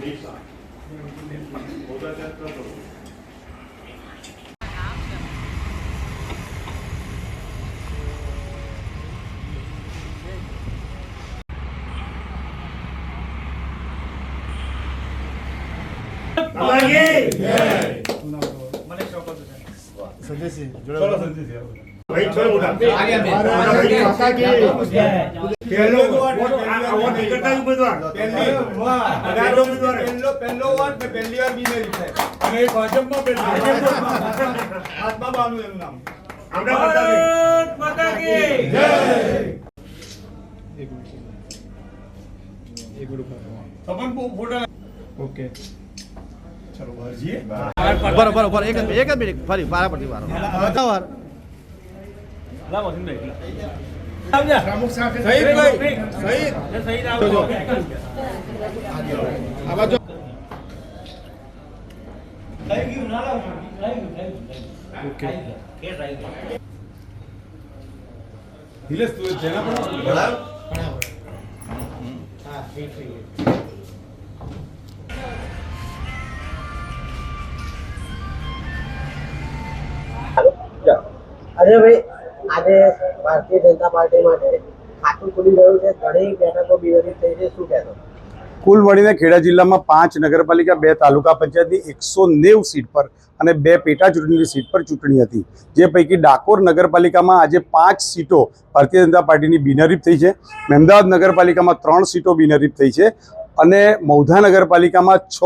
Lisa. Oder der Dritte. అలాగే మనిషి సందేశం చూడాలి సందేశం ભાઈ થોડો મોટા ભાઈ પહેલો વોટ આ વોટ એકતા ઉમેદવાર. અઢારનો ઉમેદવાર. પહેલો પહેલો વોટ ને પહેલી વાર બિનહરીફ થાય. અને એ ભાજપમાં પહેલો. હાથમાં બાનું એનું નામ. આપણા બધા તપન ફોટા. ઓકે. ચલો બહાર જઈએ બરો બરો બરો એક જ મિનિટ એક જ. મિનિટ ફરી વારા પરથી વારો બતાવર શહીદ ભાઈ શહીદ નિલેશ તું જેના પણ અરે ભાઈ આજે ભારતીય જનતા પાર્ટી માટે ખાતું ખુલી ગયું છે. ઘણી બેઠકો બિનહરીફ થઈ છે. શું કહેશો? કુલ મળીને ખેડા જિલ્લામાં પાંચ નગરપાલિકા, બે તાલુકા પંચાયતની એકસો નેવું સીટ પર અને બે પેટા ચૂંટણીની સીટ પર ચૂંટણી હતી. જે પૈકી ડાકોર નગરપાલિકામાં આજે પાંચ સીટો ભારતીય જનતા પાર્ટીની બિનહરીફ થઈ છે. મહેમદાવાદ નગરપાલિકામાં ત્રણ સીટો બિનહરીફ થઈ છે અને મૌધા નગરપાલિકામાં છ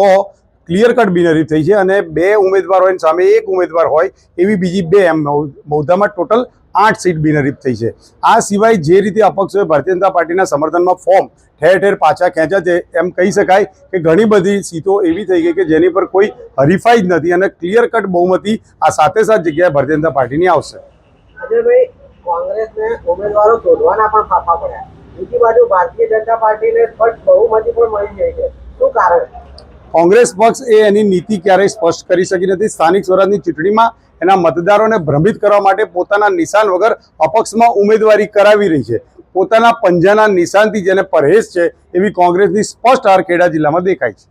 ક્લિયર કટ બિનહરીફ થઈ છે અને બે ઉમેદવાર હોય સામે એક ઉમેદવાર હોય એવી બીજી બે એમ મૌધામાં ટોટલ આઠ સીટ બિનહરીફ થઈ છે. આ સિવાય જે રીતે અપક્ષોએ ભારતીય જનતા પાર્ટીના સમર્થનમાં ફોર્મ ઠેર ઠેર પાછા ખેંચ્યા છે, એમ કહી શકાય કે ઘણી બધી સીટો એવી થઈ ગઈ કે જેની પર કોઈ હરીફાઈ જ નથી અને ક્લિયર કટ બહુમતી આ સાથે સાત જગ્યાએ ભારતીય જનતા પાર્ટીની આવશે. કોંગ્રેસને ઉમેદવારો શોધવાના પણ ફાફા પડ્યા. બીજી બાજુ ભારતીય જનતા પાર્ટીને સ્પષ્ટ બહુમતી પણ મળી ગઈ છે. શું કારણ? કોંગ્રેસ પક્ષ એ એની નીતિ ક્યારેય સ્પષ્ટ કરી શકી નથી. સ્થાનિક સ્વરાજની ચૂંટણીમાં એના મતદારોને ભ્રમિત કરવા માટે પોતાના નિશાન વગર અપક્ષમાં ઉમેદવારી કરાવી રહી છે. પોતાના પંજાના નિશાનથી જેને પરહેજ છે એવી કોંગ્રેસની સ્પષ્ટ હાર ખેડા જિલ્લામાં દેખાય છે.